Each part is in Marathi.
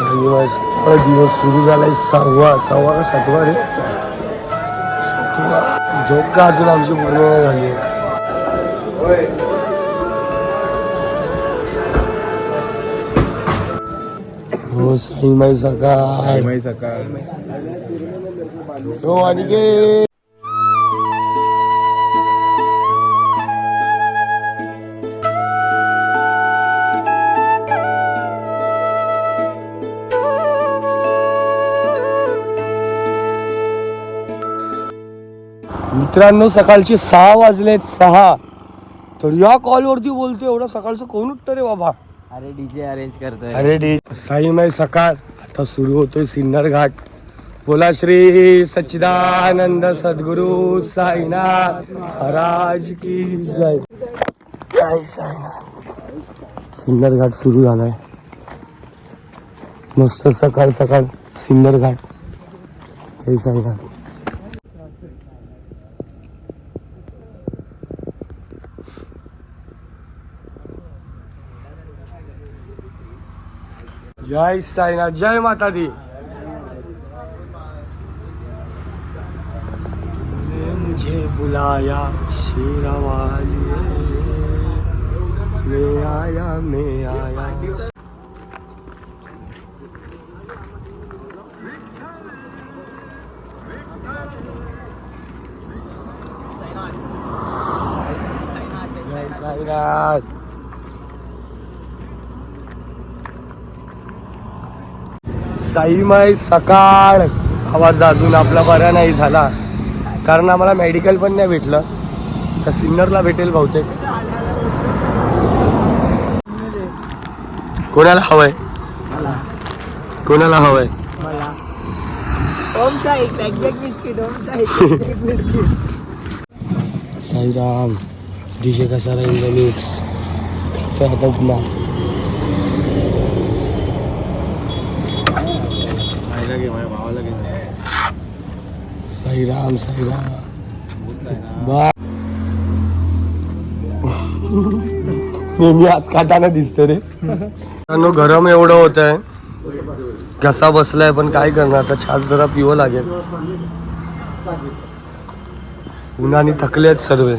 दिवस सगळा दिवस सुरू झालाय. सहावा सहावा का सातवा रे? सातवा. झोप का अजून आमची पूर्ण झाली? हो साई माई सकाळ सकाळ. हो आणि मित्रांनो सकाळचे सहा वाजलेत सहा. तर या कॉलवरती बोलतो एवढं सकाळचं कोण उठतं रे बाबा? अरे डीजे अरेंज करतोय. अरे डी साई माई सकाळ. आता सुरू होतोय सिन्नर घाट. बोला श्री सच्चिदानंद सद्गुरु साईनाथ महाराज की जय. जय साईनाथ. सिन्नर घाट सुरू झालाय. मस्त सकाळ सकाळ सिन्नर घाट. जय साईनाथ. जय साईनाथ जय माता दी ने मुझे बुलाया शेरावाली मैं आया मैं आया जय साईनाथ साईमाय सकाळ. आवाज अजून आपला बरा नाही झाला. कारण आम्हाला मेडिकल पण नाही भेटलं. तर सिन्नरला भेटेल बहुतेक. कोणाला हवंय? कोणाला हवंय? साईराम डीजे कसा राहील मिक्स आता पुन्हा. घे माझ्या भावाला घे साईराम साईराम बा नेहमी आज खाताना दिसतं रे. मित्रांनो, गरम एवढं होत आहे. घसा बसलाय पण काय करणार? आता छास जरा पिवं लागेल. उन्हाने थकले आहेत सर्व.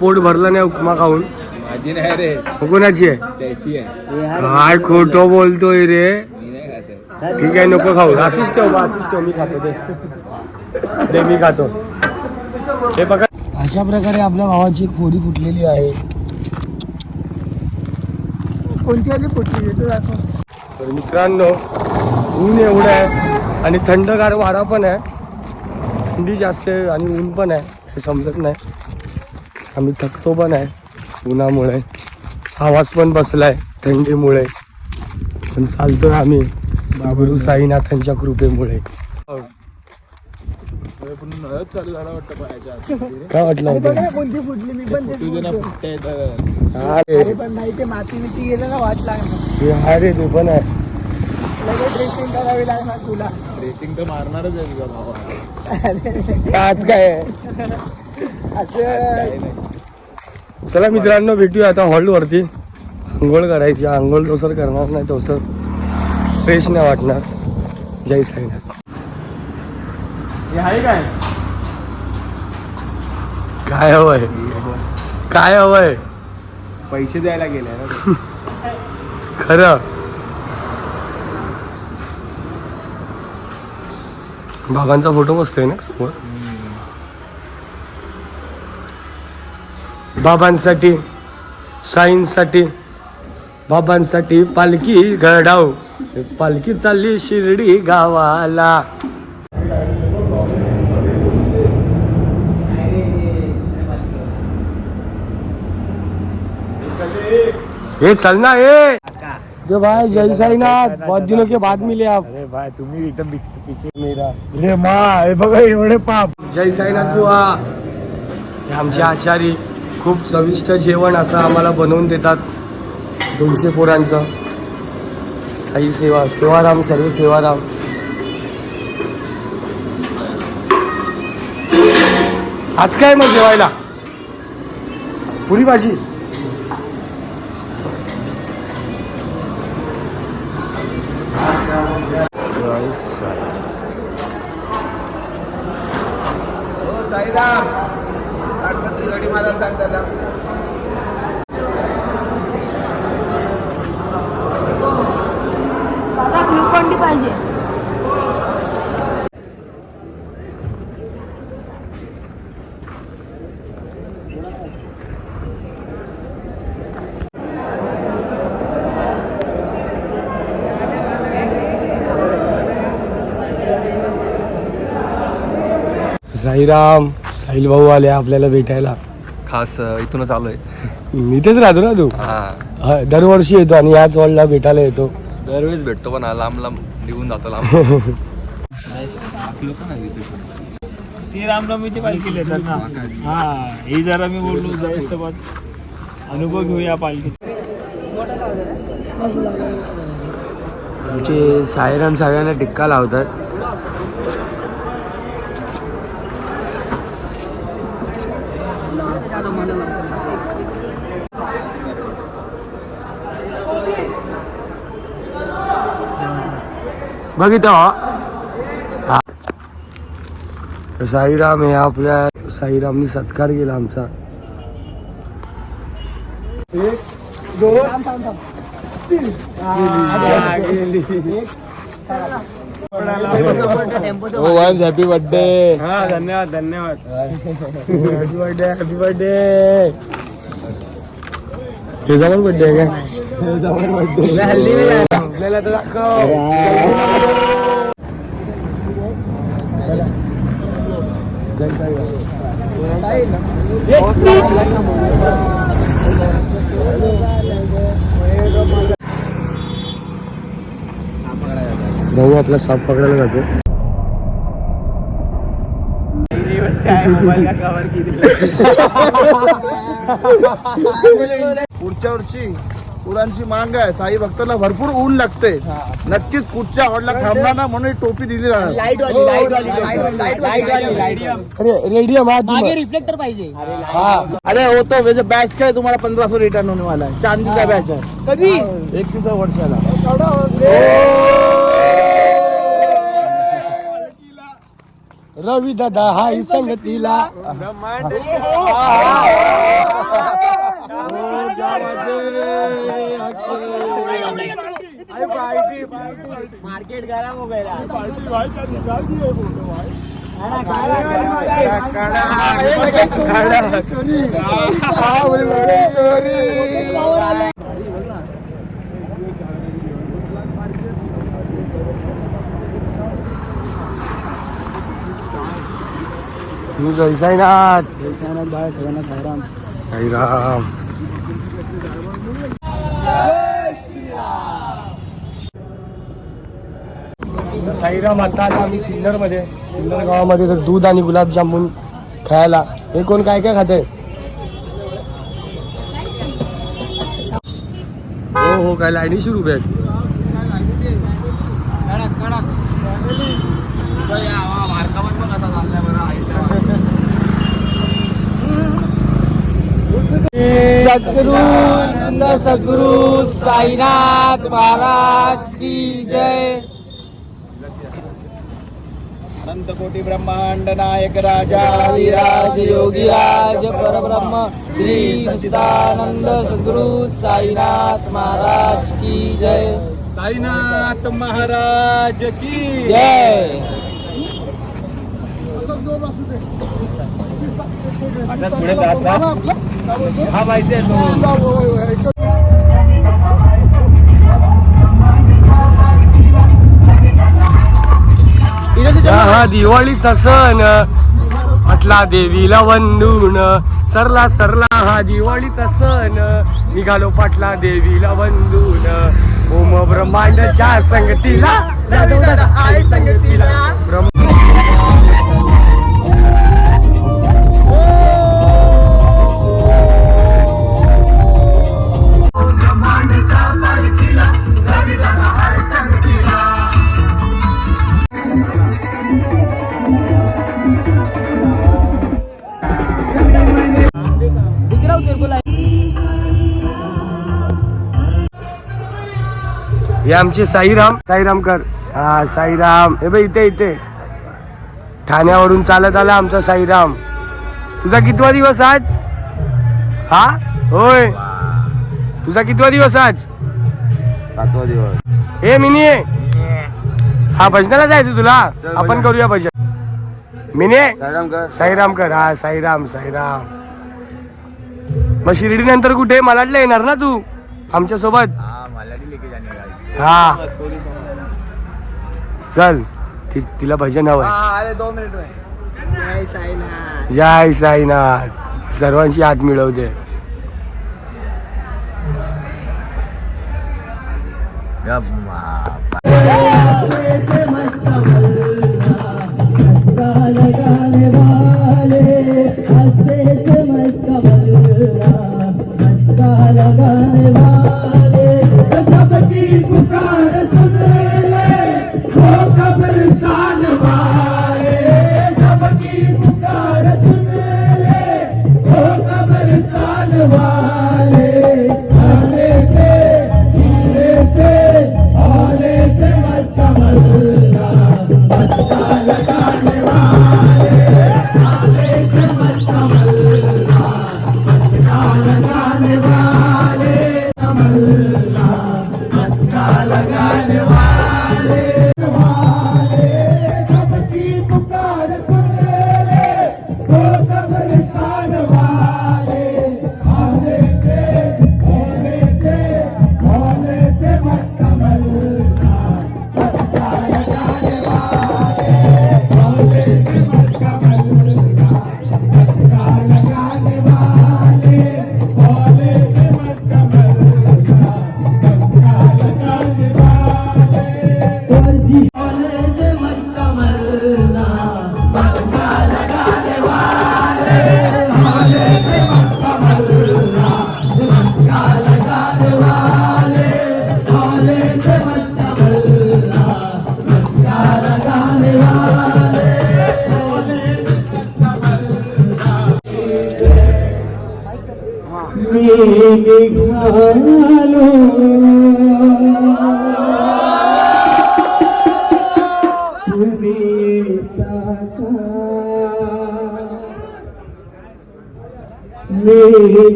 पोट भरलं नाही उपमा खाऊन. माझी नाही रे. कोणाची आहे? त्याची आहे. काय खोटं बोलतोय रे. ठीक आहे नको खाऊ. अशीच ठेव अशीच ठेव मी खातो ते. ते मी खातो. हे बघा. अशा प्रकारे आपल्या भावाची एक होडी फुटलेली आहे. कोणती आली फुटली? दाखव. तर मित्रांनो ऊन एवढं आहे आणि थंडगार वारा पण आहे. थंडी जास्त आहे आणि ऊन पण आहे. हे समजत नाही. आम्ही थकतो पण आहे उन्हामुळे. आवाज पण बसलाय थंडीमुळे. पण चालतोय आम्ही. गुरु साईनाथांच्या कृपेमुळे. अरे. काय वाटलं होतं? कोणती फुटली मी पण. अरे. पण नाही ते माती मिती गेलं ना वाट लागणार हे आहे रे ते पण आहे. लगेच ड्रेसिंग करावी लागणार तुला. ड्रेसिंग तर मारणारच आहे तुझा भावा आज काय? आहे? असं चला मित्रांनो भेटूया आता हॉलवरती. आंघोळ करायची. आंघोळ तोसर करणार नाही तोसर. फ्रेश नाही वाटणार. जय साईनाथ. आहे काय? काय हवंय काय हवंय पैसे द्यायला ना तो. खरं. बाबांचा फोटो मस्त आहे ना समोर? बाबांसाठी साईंसाठी बाबांसाठी पालखी घडाव पालखी चालली शिर्डी गावाला. ये चल ना ये जो भाई जय साईनाथ. बहुत दिनों के बाद मिले आप. अरे भाई तुम्ही एकदम पीछे पीछे मेरा. अरे माँ हे बघा एवढे पाप. जय साईनाथ बुवा. हे आमचे आचारी खूप चविष्ट जेवण असं आम्हाला बनवून देतात. दोनशे पोरांचं. साई सेवा सेवाराम सर्व सेवाराम. आज काय मग जेवायला? पुरी भाजी? साईराम. पाहिजे. साईराम साहिल भाऊ आले आपल्याला भेटायला. खास इथूनच आलोय. मी इथेच राहतो ना तू? हा. हा, दरवर्षी येतो आणि याच वॉलला भेटायला येतो. दरवेळेस भेटतो पण हा लांब लांब. निघून जातो लांब. ती रामनवमीची पालखी येतात ना. हा ही जरा मी बोललो जयस्तोबात अनुभव घेऊया पालखी आमचे साईराम सगळ्यांना टिक्का लावतात. बघितलं हा। साईराम हे आपल्या साईरामनी सत्कार केला आमचा एक दोन हो वन्स हॅपी बर्थडे हा धन्यवाद धन्यवाद। हॅपी बर्थडे हॅपी बर्थडे हे बर्थडे आहे काय? जवळ आपल्याला तर भाऊ आपला साप पकडायला जातो. पुढच्या वर्षी पुरांची मांग आहे. साई भक्तांना भरपूर ऊन लागते. नक्कीच पुढच्या हॉलला थांबणार ना म्हणून ही टोपी दिली राहणार लाइट वाली लाइट वाली लाइट वाली लाइट अरे रेडियम मागे रिफ्लेक्टर पाहिजे. अरे होतो वैसे बॅच काय तुम्हाला पंधरा सौ रिटर्न होने वाला है. चांदीचा बॅच आहे. कधी? एकतीस वर्षाला. रवी दादा हाय संगतीला. मार्केट गरम हो गया मी जय साईनाथ बाय सगळ्यांना सायराम साईराम तर साईराम आता आलो आम्ही सिन्नरमध्ये. सिन्नर गावामध्ये तर दूध आणि गुलाबजामुन खायला. हे कोण काय काय खाते हो हो काय लाईनी सुरू आहेत. सद्गुरु नंद सद्गुरु साईनाथ महाराज की जय। अनंत कोटी ब्रह्मांड नायक राजा राज योगीराज परब्रह्म श्री सच्चिदानंद सद्गुरु साईनाथ महाराज की जय। साईनाथ महाराज की जय। पुढे जात राहा. हा माहिती आहे तो हा दिवाळीचा सण. म्हटला देवीला वंदून. सरला सरला हा दिवाळीचा सण. निघालो पाटला देवीला वंदून. ओम ब्रह्मांडच्या संगतीला. संगतीला. ब्रह्म आमचे साईराम. साईरामकर. हा साईराम. हे बघ इथे इथे. ठाण्यावरून चालत आला आमचा साईराम. तुझा कितवा दिवस आज? हा? होय. तुझा कितवा दिवस आज? सातवा दिवस. हे मिनी. हा भजनाला जायचं तुला? आपण करूया भजन. मिनी? साईराम कर हा साईराम साईराम. मग शिर्डी नंतर कुठे? मलाडला येणार ना तू? आमच्यासोबत हा. चल ति- तिला भजन हवंय. अरे दोन मिनिट में. जय साईनाथ. जय साईनाथ. सर्वांशी हात मिळवते माझ्या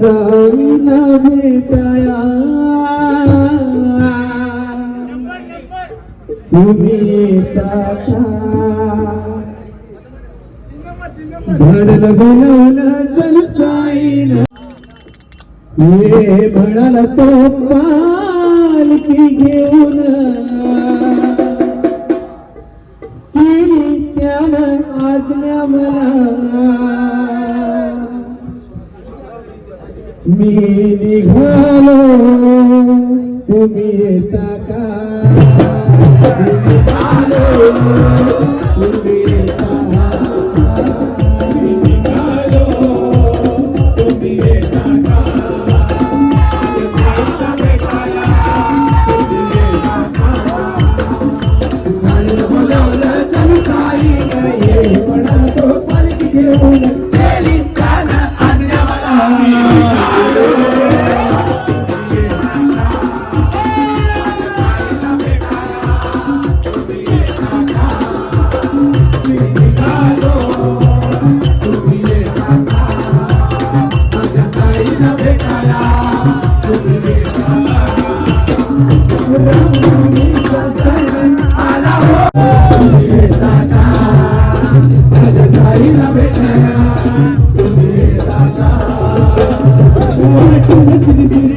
साईना भेटाया तुम्ही येता का भडल बोलवलं तर साईन म्हणाला तो पालकी घेऊन केली त्यानं आज्ञा मला मी निघालो तुम्ही येता का? निघालो, तुम्ही dice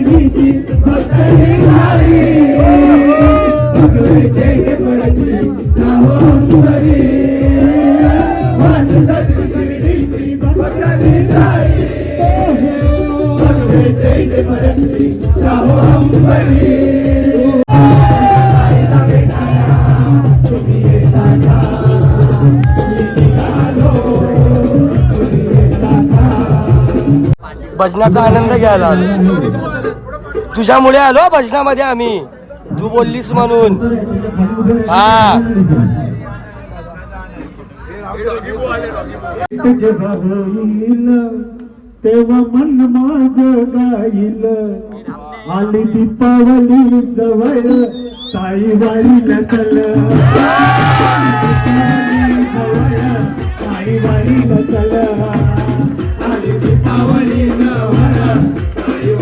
भजनाचा आनंद घ्यायला आलो. तुझ्यामुळे आलो भजनामध्ये आम्ही. तू बोललीस म्हणून. हा. जेव्हा होईल तेव्हा मन माझ गाईल. आली ती पावली जवळ. ताई वारी नसल ताई वारी नसल आली ती पावली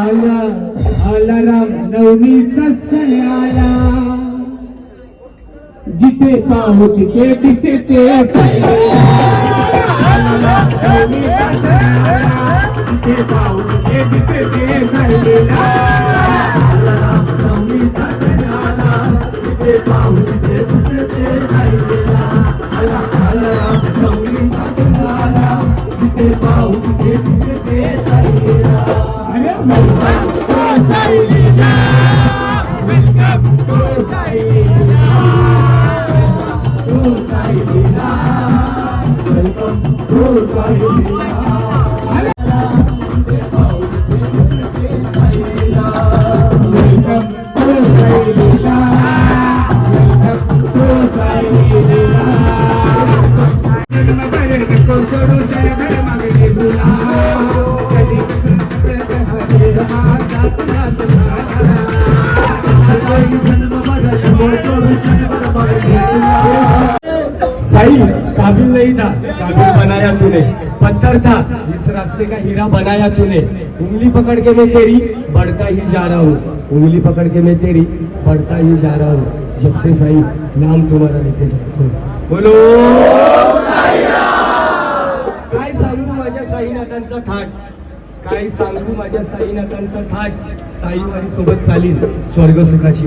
आला आला राम नवमीचा सण आला. जिथे पाहू तिथे दिसे ते जिथे पाहू तिथे दिसे ते पत्थर था इस रास्ते का हीरा बनाया तूने। उंगली पकड़ के मैं तेरी बढ़ता ही जा रहा हूँ। उंगली पकड़ के मैं तेरी बढ़ता ही जा रहा हूँ। जब से साई नाम तुम्हारा लेते जाता हूँ। बोलो काय सांगू माझ्या साईनाथांचा थाट काय सांगू माझ्या साईनाथांचा थाट साईवारी सोबत चालील स्वर्ग सुखाची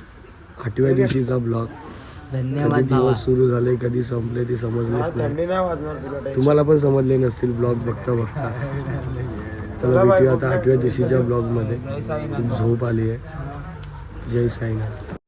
आठव्या दिवशीचा ब्लॉग. कधी दिवस सुरू झाले कधी संपले ते समजलेच नाही. तुम्हाला पण समजले नसतील ब्लॉग बघता बघता. चला भेटूया आता आठव्या दिवशीच्या ब्लॉगमध्ये खूप झोप आली आहे. जय साईनाथ.